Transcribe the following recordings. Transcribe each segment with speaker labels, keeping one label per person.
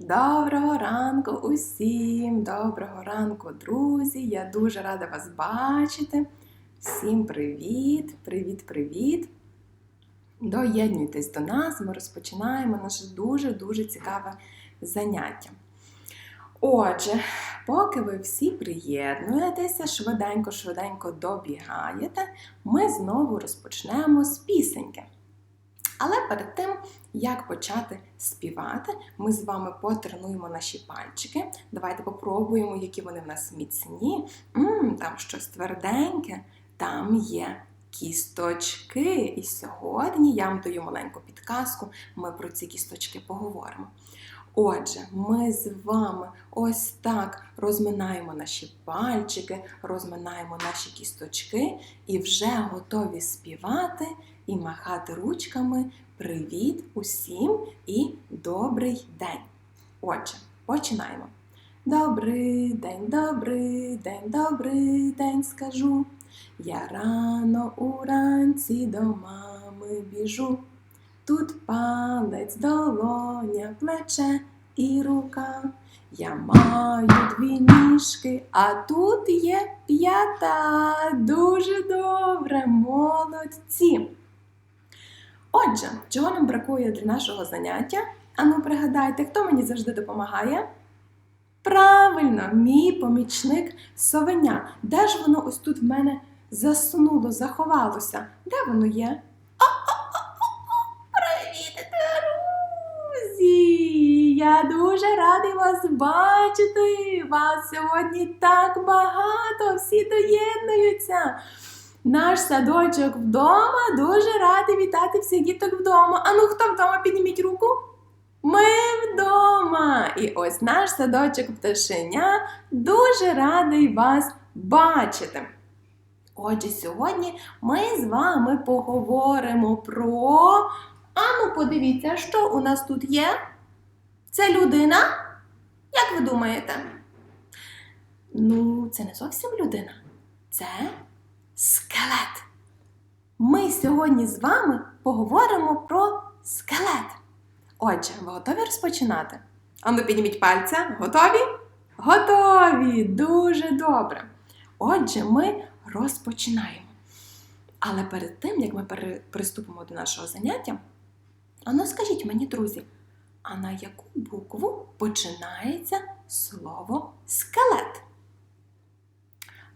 Speaker 1: Доброго ранку усім! Доброго ранку, друзі! Я дуже рада вас бачити. Всім привіт! Привіт, привіт! Доєднуйтесь до нас, ми розпочинаємо наше дуже-дуже цікаве заняття. Отже, поки ви всі приєднуєтеся, швиденько-швиденько добігаєте, ми знову розпочнемо з пісеньки. Але перед тим, як почати співати, ми з вами потренуємо наші пальчики. Давайте попробуємо, які вони в нас міцні. М, там щось тверденьке, там є кісточки. І сьогодні я вам даю маленьку підказку, ми про ці кісточки поговоримо. Отже, ми з вами ось так розминаємо наші пальчики, розминаємо наші кісточки і вже готові співати і махати ручками Привіт усім і добрий день! Отже, починаємо. Добрий день, добрий день, добрий день скажу. Я рано уранці до мами біжу. Тут палець, долоня, плече і рука. Я маю дві ніжки, а тут є п'ята. Дуже добре, молодці. Отже, чого нам бракує для нашого заняття? Ану, пригадайте, хто мені завжди допомагає? Правильно, мій помічник совеня. Де ж воно ось тут в мене заснуло, заховалося? Де воно є? Привіт, друзі! Я дуже радий вас бачити! Вас сьогодні так багато, всі доєднуються. Наш садочок вдома дуже радий вітати всіх діток вдома. А ну хто вдома підніміть руку? Ми вдома! І ось наш садочок пташеня дуже радий вас бачити. Отже, сьогодні ми з вами поговоримо про. Ану, подивіться, що у нас тут є? Це людина? Як ви думаєте? Ну, це не зовсім людина. Це скелет. Ми сьогодні з вами поговоримо про скелет. Отже, ви готові розпочинати? Ану, підніміть пальця. Готові? Готові! Дуже добре. Отже, ми розпочинаємо. Але перед тим, як ми приступимо до нашого заняття, ану скажіть мені, друзі, а на яку букву починається слово скелет?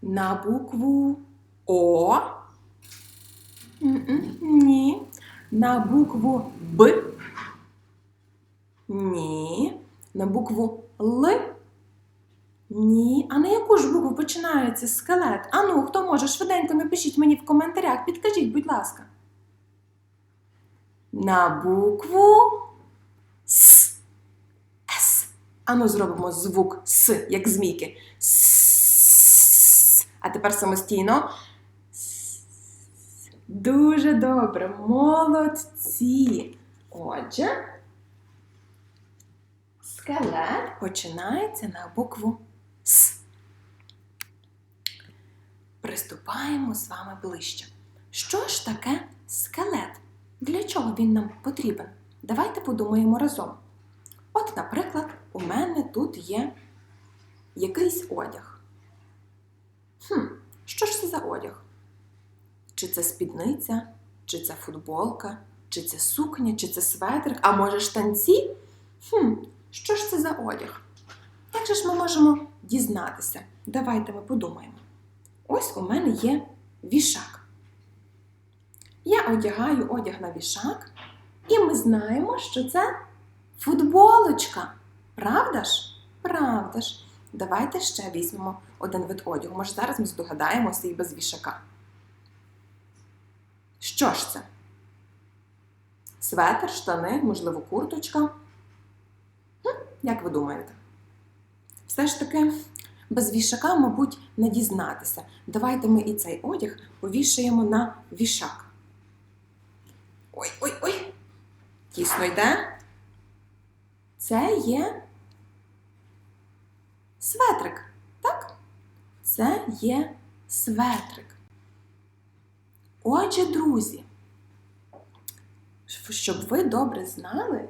Speaker 1: На букву О. Ні. На букву Б. Ні. На букву Л. Ні. А на яку ж букву починається скелет? Ану, хто може, швиденько напишіть мені в коментарях, підкажіть, будь ласка. На букву С. С. Ану, зробимо звук С, як змійки. А тепер самостійно. Дуже добре, молодці. Отже, скелет починається на букву С. Приступаємо з вами ближче. Що ж таке скелет? Для чого він нам потрібен? Давайте подумаємо разом. От, наприклад, у мене тут є якийсь одяг. Хм, що ж це за одяг? Чи це спідниця, чи це футболка, чи це сукня, чи це светрик, а може штанці? Хм, що ж це за одяг? Як же ж ми можемо дізнатися? Давайте ми подумаємо. Ось у мене є вішак. Я одягаю одяг на вішак, і ми знаємо, що це футболочка. Правда ж? Правда ж. Давайте ще візьмемо один вид одягу. Може, зараз ми здогадаємося і без вішака. Що ж це? Светр, штани, можливо, курточка. Як ви думаєте? Все ж таки, без вішака, мабуть, не дізнатися. Давайте ми і цей одяг повішаємо на вішак. Ой, ой, ой. Тісно йде. Це є светрик, так? Це є светрик. Отже, друзі, щоб ви добре знали,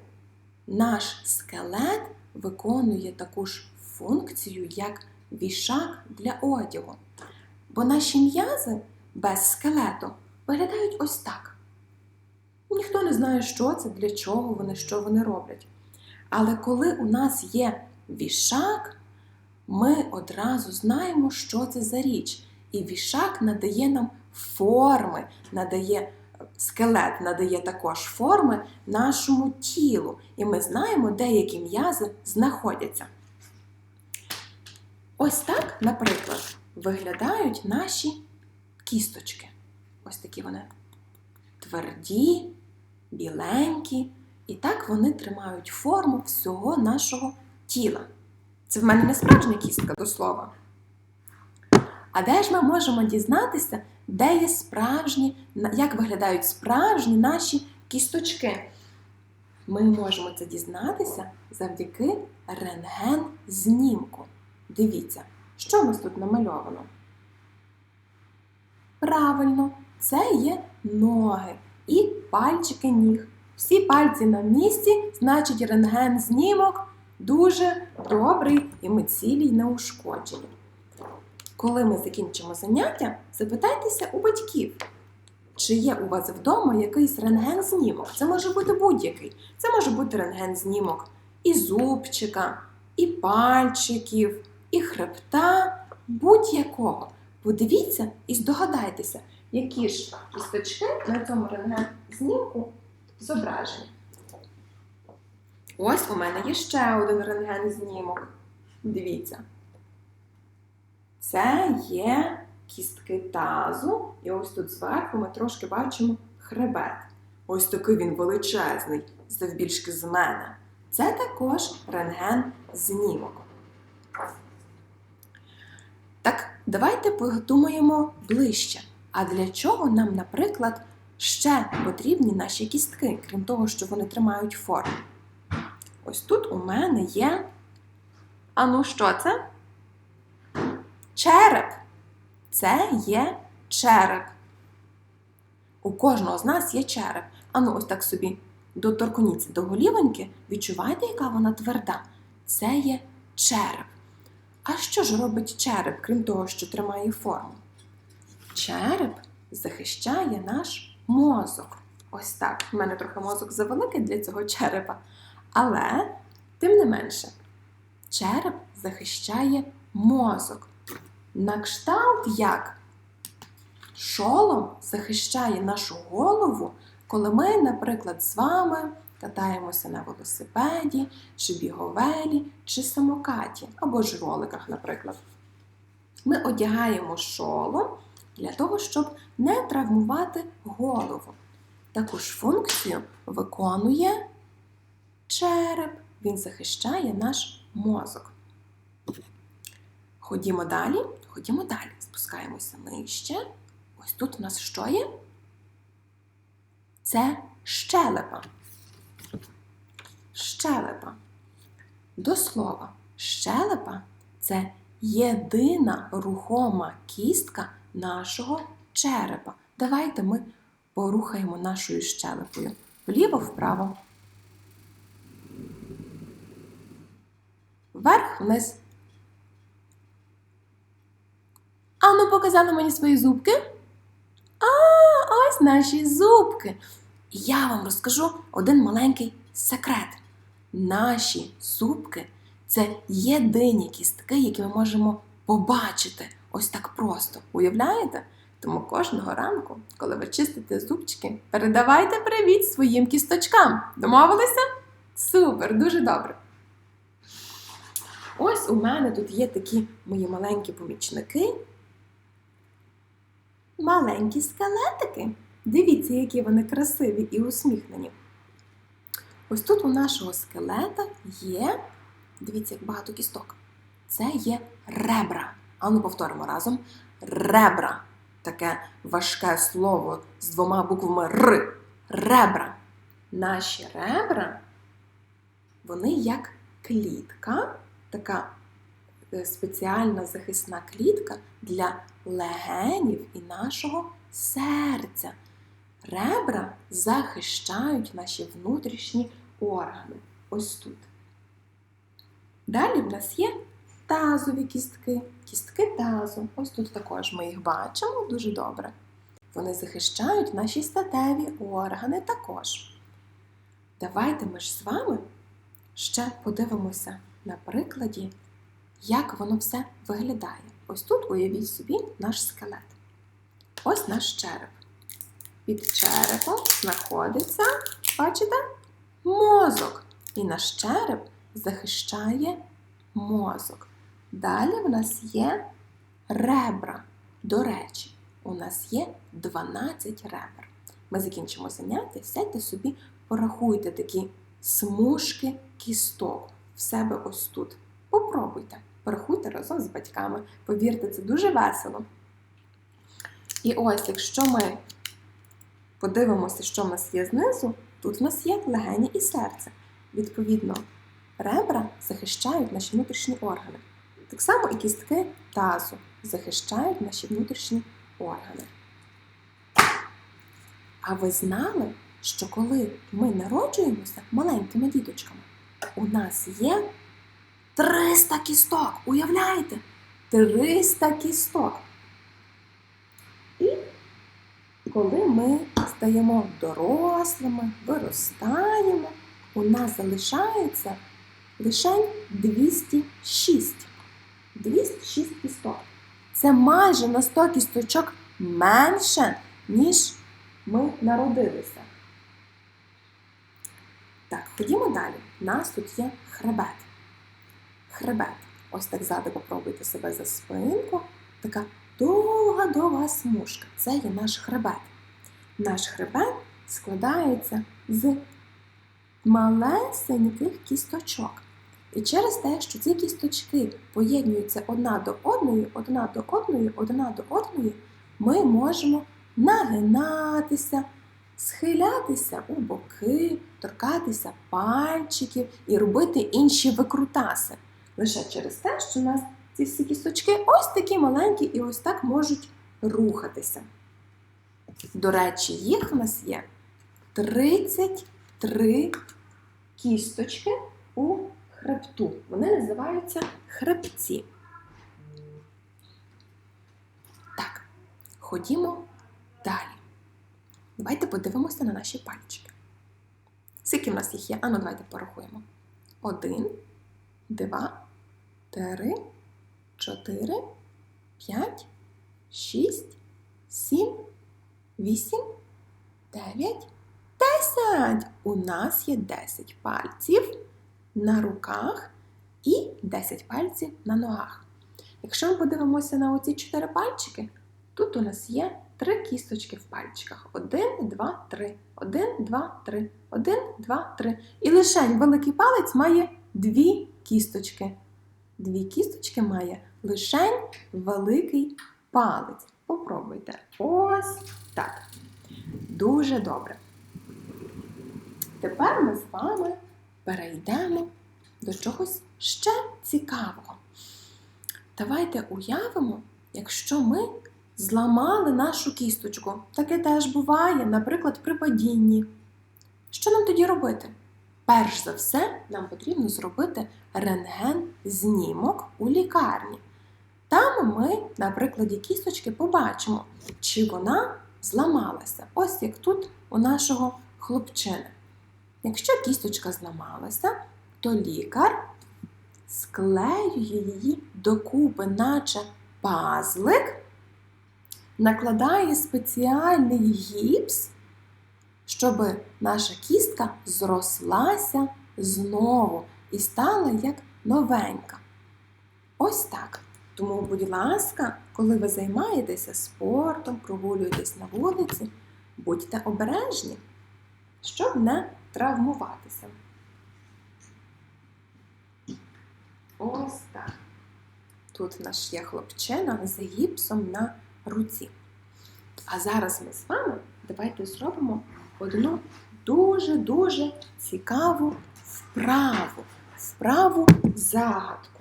Speaker 1: наш скелет виконує таку ж функцію, як вішак для одягу. Бо наші м'язи без скелету виглядають ось так. Ніхто не знає, що це, для чого вони, що вони роблять. Але коли у нас є вішак, ми одразу знаємо, що це за річ. І вішак надає нам форми, надає скелет, надає також форми нашому тілу. І ми знаємо, де які м'язи знаходяться. Ось так, наприклад, виглядають наші кісточки. Ось такі вони тверді, біленькі. І так вони тримають форму всього нашого тіла. Це в мене не справжня кістка до слова. А де ж ми можемо дізнатися, де є справжні, як виглядають справжні наші кісточки? Ми можемо це дізнатися завдяки рентген-знімку. Дивіться, що у нас тут намальовано? Правильно, це є ноги і пальчики ніг. Всі пальці на місці, значить рентген-знімок дуже добрий і ми цілі й неушкоджені. Коли ми закінчимо заняття, запитайтеся у батьків, чи є у вас вдома якийсь рентген-знімок. Це може бути будь-який. Це може бути рентген-знімок і зубчика, і пальчиків, і хребта, будь-якого. Подивіться і здогадайтеся, які ж кісточки на цьому рентген-знімку зображені. Ось у мене є ще один рентген-знімок. Дивіться. Це є кістки тазу, і ось тут зверху ми трошки бачимо хребет. Ось такий він величезний, завбільшки з мене. Це також рентген-знімок. Так, давайте подумаємо ближче. А для чого нам, наприклад, ще потрібні наші кістки, крім того, що вони тримають форму? Ось тут у мене є. А ну що це? Череп. Це є череп. У кожного з нас є череп. Ану, ось так собі доторкніться до голівоньки, відчуваєте, яка вона тверда? Це є череп. А що ж робить череп, крім того, що тримає форму? Череп захищає наш мозок. Ось так. У мене трохи мозок завеликий для цього черепа. Але, тим не менше, череп захищає мозок. На кшталт як шолом захищає нашу голову, коли ми, наприклад, з вами катаємося на велосипеді, чи біговелі, чи самокаті, або ж роликах, наприклад. Ми одягаємо шолом для того, щоб не травмувати голову. Таку ж функцію виконує череп, він захищає наш мозок. Ходімо далі, ходімо далі. Спускаємося нижче. Ось тут у нас що є? Це щелепа. Щелепа. До слова, щелепа це єдина рухома кістка нашого черепа. Давайте ми порухаємо нашою щелепою вліво-вправо. Вверх-вниз. Ану, показали мені свої зубки. А, ось наші зубки. І я вам розкажу один маленький секрет. Наші зубки це єдині кістки, які ми можемо побачити ось так просто. Уявляєте? Тому кожного ранку, коли ви чистите зубчики, передавайте привіт своїм кісточкам. Домовилися? Супер, дуже добре. Ось у мене тут є такі мої маленькі помічники. Маленькі скелетики. Дивіться, які вони красиві і усміхнені. Ось тут у нашого скелета є, дивіться, як багато кісток. Це є ребра. Ану, повторимо разом. Ребра. Таке важке слово з двома буквами Р. Ребра. Наші ребра, вони як клітка, така е, спеціальна захисна клітка для легенів і нашого серця. Ребра захищають наші внутрішні органи. Ось тут. Далі в нас є тазові кістки, кістки тазу. Ось тут також ми їх бачимо дуже добре. Вони захищають наші статеві органи також. Давайте ми ж з вами ще подивимося на прикладі, як воно все виглядає. Ось тут уявіть собі наш скелет. Ось наш череп. Під черепом знаходиться, бачите, мозок. І наш череп захищає мозок. Далі в нас є ребра. До речі, у нас є 12 ребер. Ми закінчимо заняття, сядьте собі, порахуйте такі смужки кісток в себе ось тут. Попробуйте, порахуйте разом з батьками. Повірте, це дуже весело. І ось, якщо ми подивимося, що в нас є знизу, тут в нас є легені і серце. Відповідно, ребра захищають наші внутрішні органи. Так само і кістки тазу захищають наші внутрішні органи. А ви знали, що коли ми народжуємося маленькими діточками, у нас є 300 кісток. Уявляєте? 300 кісток. І коли ми стаємо дорослими, виростаємо, у нас залишається лише 206. 206 кісток. Це майже на 100 кісточок менше, ніж ми народилися. Так, ходімо далі. У нас тут є хребет. Хребет. Ось так ззаду попробуйте себе за спинку. Така довга-довга смужка. Це є наш хребет. Наш хребет складається з малесеньких кісточок. І через те, що ці кісточки поєднуються одна до одної, одна до одної, одна до одної, ми можемо нагинатися, схилятися у боки, торкатися пальчиків і робити інші викрутаси. Лише через те, що у нас ці всі кісточки ось такі маленькі і ось так можуть рухатися. До речі, їх у нас є 33 кісточки у хребту. Вони називаються хребці. Так, ходімо далі. Давайте подивимося на наші пальчики. Скільки в нас їх є? Ану, давайте порахуємо. Один, два, три, чотири, п'ять, шість, сім, вісім, дев'ять, десять. У нас є 10 пальців на руках і 10 пальців на ногах. Якщо ми подивимося на оці 4 пальчики, тут у нас є 3 кісточки в пальчиках. 1, 2, 3. 1, 2, 3. 1, 2, 3. І лише великий палець має 2 кісточки. Дві кісточки має лише великий палець. Попробуйте. Ось так. Дуже добре. Тепер ми з вами перейдемо до чогось ще цікавого. Давайте уявимо, якщо ми зламали нашу кісточку. Таке теж буває, наприклад, при падінні. Що нам тоді робити? Перш за все, нам потрібно зробити рентген-знімок у лікарні. Там ми, на прикладі кісточки, побачимо, чи вона зламалася. Ось як тут у нашого хлопчини. Якщо кісточка зламалася, то лікар склеює її докупи, наче пазлик, накладає спеціальний гіпс, щоб наша кістка зрослася знову і стала як новенька. Ось так. Тому, будь ласка, коли ви займаєтеся спортом, прогулюєтесь на вулиці, будьте обережні, щоб не травмуватися. Ось так. Тут в нас є хлопчина з гіпсом на руці. А зараз ми з вами давайте зробимо одну дуже-дуже цікаву вправу. Вправу загадку.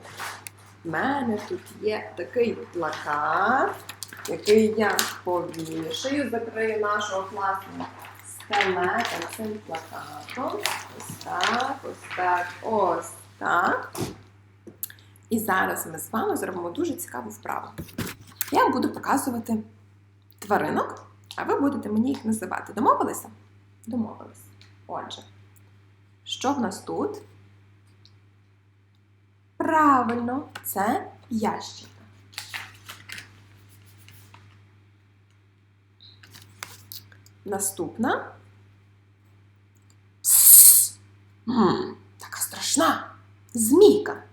Speaker 1: У мене тут є такий плакат, який я повішаю, закрию нашого класного скелета цим плакатом. Ось так, ось так, ось так. І зараз ми з вами зробимо дуже цікаву вправу. Я буду показувати тваринок, а ви будете мені їх називати. Домовилися? Домовились. Отже, що в нас тут? Правильно, це ящерка. Наступна. Псс. М, така страшна. Змійка.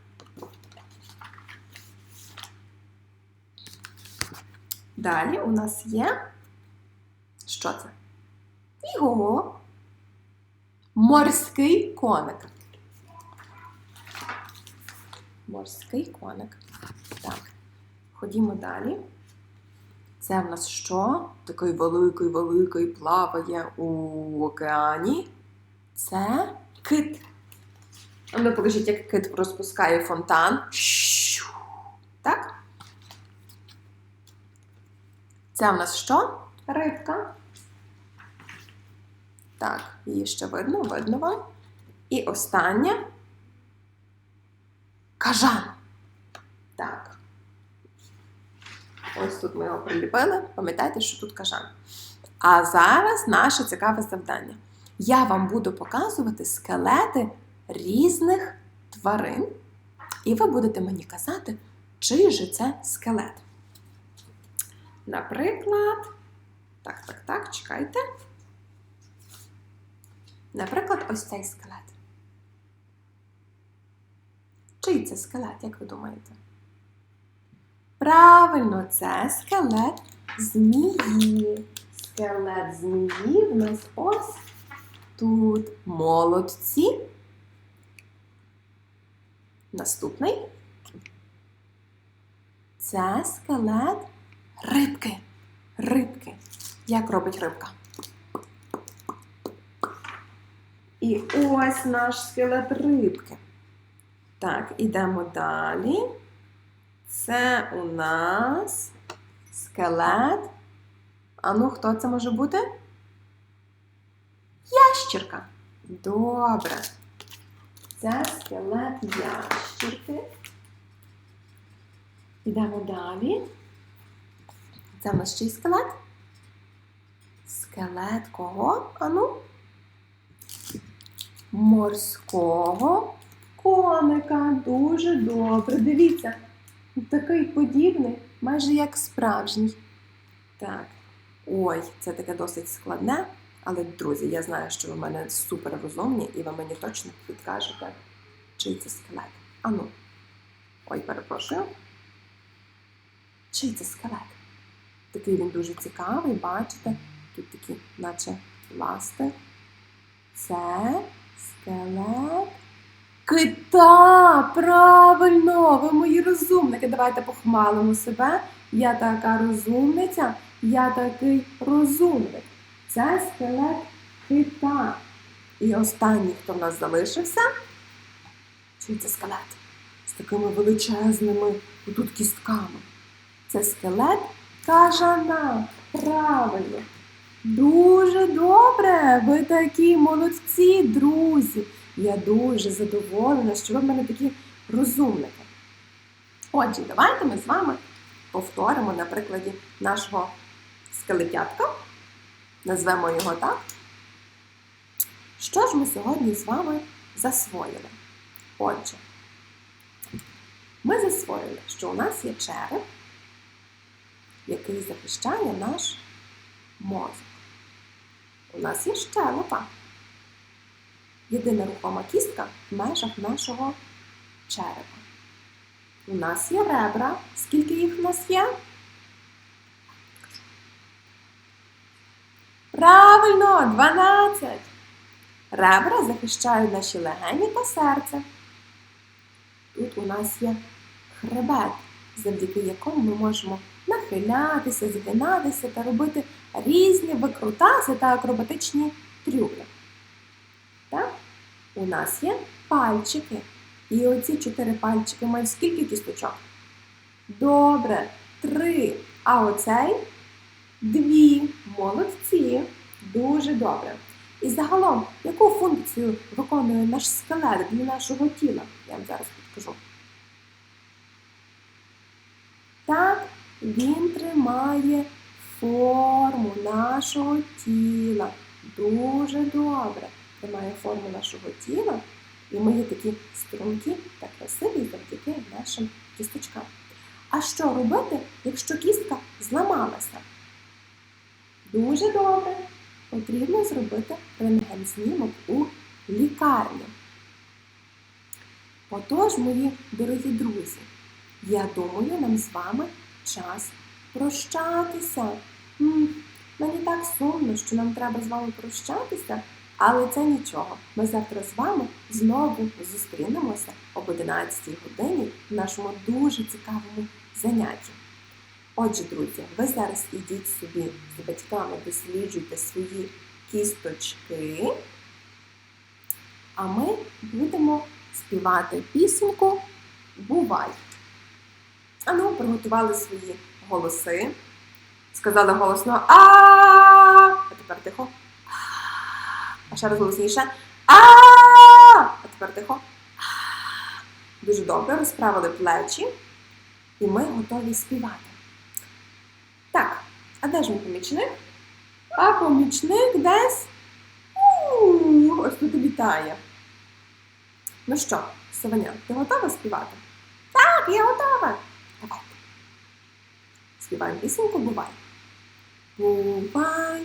Speaker 1: Далі у нас є. Що це? Його. Морський коник. Морський коник. Так. Ходімо далі. Це в нас що? Такий великий, великий плаває у океані. Це кит. А ну покажіть, як кит розпускає фонтан. Так? Це в нас що? Рибка. Так, її ще видно, видно вам. І остання кажан. Так. Ось тут ми його приліпили. Пам'ятайте, що тут кажан. А зараз наше цікаве завдання. Я вам буду показувати скелети різних тварин, і ви будете мені казати, чий же це скелет. Наприклад, так, так, так, чекайте. Наприклад, ось цей скелет. Чий це скелет, як ви думаєте? Правильно, це скелет змії. Скелет змії в нас ось тут. Молодці. Наступний. Це скелет рибки. Рибки. Як робить рибка? І ось наш скелет рибки. Так, ідемо далі. Це у нас скелет. А ну, хто це може бути? Ящірка. Добре. Це скелет ящірки. Ідемо далі. Це в нас чий скелет? Скелет кого? Ану? Морського коника. Дуже добре. Дивіться, такий подібний, майже як справжній. Так. Ой, це таке досить складне. Але, друзі, я знаю, що ви в мене супер розумні, і ви мені точно підкажете, чий це скелет. Ану. Ой, перепрошую. Чий це скелет? Такий він дуже цікавий, бачите? Тут такі, наче ласти. Це скелет. Кита! Правильно! Ви мої розумники. Давайте похвалимо себе. Я така розумниця, я такий розумник. Це скелет кита. І останній, хто в нас залишився, це скелет? З такими величезними тут кістками. Це скелет кажана. Правильно. Дуже добре. Ви такі молодці, друзі. Я дуже задоволена, що ви в мене такі розумники. Отже, давайте ми з вами повторимо на прикладі нашого скелетятка. Назвемо його так. Що ж ми сьогодні з вами засвоїли? Отже, ми засвоїли, що у нас є череп, який захищає наш мозок. У нас є щелепа. Єдина рухома кістка в межах нашого черепа. У нас є ребра. Скільки їх в нас є? Правильно, 12. Ребра захищають наші легені та серце. Тут у нас є хребет, завдяки якому ми можемо нахилятися, згинатися та робити різні викрутаси та акробатичні трюки. Так? У нас є пальчики. І оці чотири пальчики мають скільки кісточок? Добре, три. А оцей дві. Молодці. Дуже добре. І загалом, яку функцію виконує наш скелет для нашого тіла? Я вам зараз підкажу. Так, Він тримає форму нашого тіла. Дуже добре. Тримає форму нашого тіла. І ми є такі стрункі та красиві завдяки нашим кісточкам. А що робити, якщо кістка зламалася? Дуже добре. Потрібно зробити рентген-знімок у лікарні. Отож, мої дорогі друзі, я думаю, нам з вами час прощатися. М, Мені так сумно, що нам треба з вами прощатися, але це нічого. Ми завтра з вами знову зустрінемося об 11 годині в нашому дуже цікавому занятті. Отже, друзі, ви зараз ідіть собі з батьками, досліджуйте свої кісточки, а ми будемо співати пісеньку Бувай. А ну, приготували свої голоси. Сказали голосно а А тепер тихо. «А». Ще раз голосніше. а А тепер тихо. Дуже добре, розправили плечі, і ми готові співати. Так, а де ж мій помічник? А помічник десь. Ось тут літає. Ну що, Саваня, ти готова співати? Так, я готова. Давай. Співаємо пісеньку бувай. Бувай,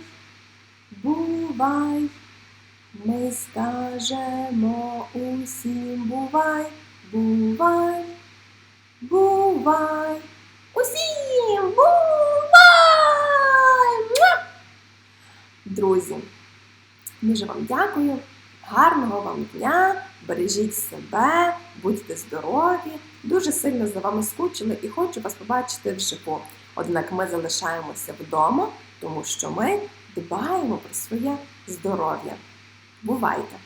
Speaker 1: бувай. Ми скажемо усім бувай, бувай, бувай. Усім бувай! Друзі, дуже вам дякую. Гарного вам дня, бережіть себе, будьте здорові. Дуже сильно за вами скучили і хочу вас побачити вживу. Однак ми залишаємося вдома, тому що ми дбаємо про своє здоров'я. Бувайте!